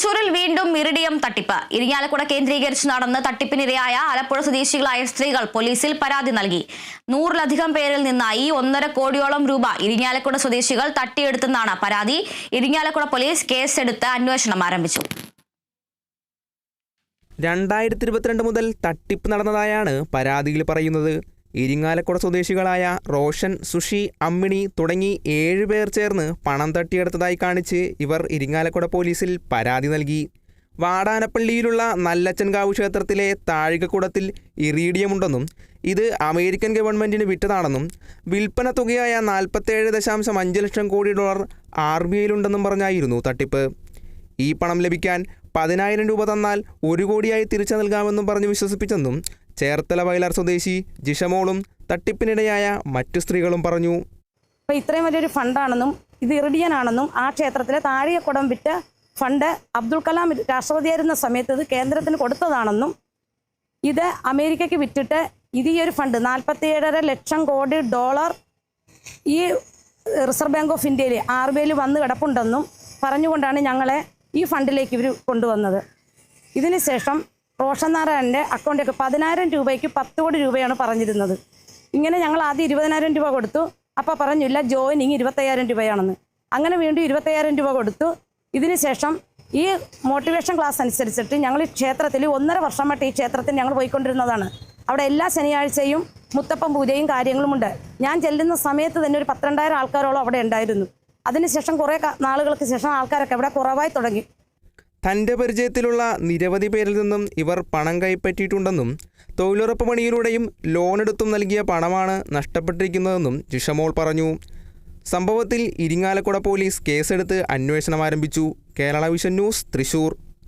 തൃശൂരിൽ വീണ്ടും ഇറിഡിയം തട്ടിപ്പ്. ഇരിങ്ങാലക്കുട കേന്ദ്രീകരിച്ച് നടന്ന് തട്ടിപ്പിനിരയായ ആലപ്പുഴ സ്വദേശികളായ സ്ത്രീകൾ പോലീസിൽ പരാതി നൽകി. നൂറിലധികം പേരിൽ നിന്നായി ഒന്നര കോടിയോളം രൂപ ഇരിങ്ങാലക്കുട സ്വദേശികൾ തട്ടിയെടുത്തെന്നാണ് പരാതി. ഇരിങ്ങാലക്കുട പോലീസ് കേസെടുത്ത് അന്വേഷണം ആരംഭിച്ചു. രണ്ടായിരത്തി ഇരുപത്തിരണ്ട് മുതൽ തട്ടിപ്പ് നടന്നതായാണ് പരാതിയിൽ പറയുന്നത്. ഇരിങ്ങാലക്കുട സ്വദേശികളായ റോഷൻ സുഷി അമ്മിണി തുടങ്ങി ഏഴുപേർ ചേർന്ന് പണം തട്ടിയെടുത്തതായി കാണിച്ച് ഇവർ ഇരിങ്ങാലക്കുട പോലീസിൽ പരാതി നൽകി. വാടാനപ്പള്ളിയിലുള്ള നല്ലച്ചൻകാവ് ക്ഷേത്രത്തിലെ താഴികക്കുടത്തിൽ ഇറീഡിയമുണ്ടെന്നും ഇത് അമേരിക്കൻ ഗവൺമെന്റിന് വിറ്റതാണെന്നും വിൽപ്പന തുകയായ നാൽപ്പത്തേഴ് ദശാംശം അഞ്ച് ലക്ഷം കോടി ഡോളർ ആർ ബി ഐയിലുണ്ടെന്നും പറഞ്ഞായിരുന്നു തട്ടിപ്പ്. ഈ പണം ലഭിക്കാൻ പതിനായിരം രൂപ തന്നാൽ ഒരു കോടിയായി തിരിച്ചു നൽകാമെന്നും പറഞ്ഞു വിശ്വസിപ്പിച്ചെന്നും ചേർത്തല വയലാർ സ്വദേശി ജിഷമോളും തട്ടിപ്പിനിടയായ മറ്റു സ്ത്രീകളും പറഞ്ഞു. അപ്പോൾ ഇത്രയും വലിയൊരു ഫണ്ടാണെന്നും ഇത് ഇറിഡിയൻ ആണെന്നും ആ ക്ഷേത്രത്തിലെ താഴെക്കുടം വിറ്റ ഫണ്ട് അബ്ദുൾ കലാം രാഷ്ട്രപതിയായിരുന്ന സമയത്ത് ഇത് കേന്ദ്രത്തിന് കൊടുത്തതാണെന്നും ഇത് അമേരിക്കയ്ക്ക് വിറ്റിട്ട് ഇത് ഈ ഒരു ഫണ്ട് നാൽപ്പത്തിയേഴര ലക്ഷം കോടി ഡോളർ ഈ റിസർവ് ബാങ്ക് ഓഫ് ഇന്ത്യയിൽ ആർ ബി ഐയിൽ വന്ന് കിടപ്പുണ്ടെന്നും പറഞ്ഞുകൊണ്ടാണ് ഞങ്ങളെ ഈ ഫണ്ടിലേക്ക് ഇവർ കൊണ്ടുവന്നത്. ഇതിന് ശേഷം റോഷൻ നാരായണന്റെ അക്കൗണ്ടിലേക്ക് പതിനായിരം രൂപയ്ക്ക് പത്ത് കോടി രൂപയാണ് പറഞ്ഞിരുന്നത്. ഇങ്ങനെ ഞങ്ങൾ ആദ്യം ഇരുപതിനായിരം രൂപ കൊടുത്തു. അപ്പോൾ പറഞ്ഞില്ല ജോയിനിങ് ഇരുപത്തയ്യായിരം രൂപയാണെന്ന്. അങ്ങനെ വീണ്ടും ഇരുപത്തയ്യായിരം രൂപ കൊടുത്തു. ഇതിന് ശേഷം ഈ മോട്ടിവേഷൻ ക്ലാസ് അനുസരിച്ചിട്ട് ഞങ്ങൾ ഈ ക്ഷേത്രത്തിൽ ഒന്നര വർഷമായിട്ട് ഈ ക്ഷേത്രത്തിൽ ഞങ്ങൾ പോയിക്കൊണ്ടിരുന്നതാണ്. അവിടെ എല്ലാ ശനിയാഴ്ചയും മുത്തപ്പം പൂജയും കാര്യങ്ങളുമുണ്ട് ഞാൻ ചെല്ലുന്ന സമയത്ത് തന്നെ ഒരു പന്ത്രണ്ടായിരം ആൾക്കാരോളം അവിടെ ഉണ്ടായിരുന്നു. അതിനുശേഷം കുറേ നാളുകൾക്ക് ശേഷം ആൾക്കാരൊക്കെ ഇവിടെ കുറവായി തുടങ്ങി. തന്റെ പരിചയത്തിലുള്ള നിരവധി പേരിൽ നിന്നും ഇവർ പണം കൈപ്പറ്റിയിട്ടുണ്ടെന്നും തൊഴിലുറപ്പ് പണിയിലൂടെയും ലോണെടുത്തും നൽകിയ പണമാണ് നഷ്ടപ്പെട്ടിരിക്കുന്നതെന്നും ജിഷമോൾ പറഞ്ഞു. സംഭവത്തിൽ ഇരിങ്ങാലക്കുട പോലീസ് കേസെടുത്ത് അന്വേഷണം ആരംഭിച്ചു. Kerala vision news Thrissur.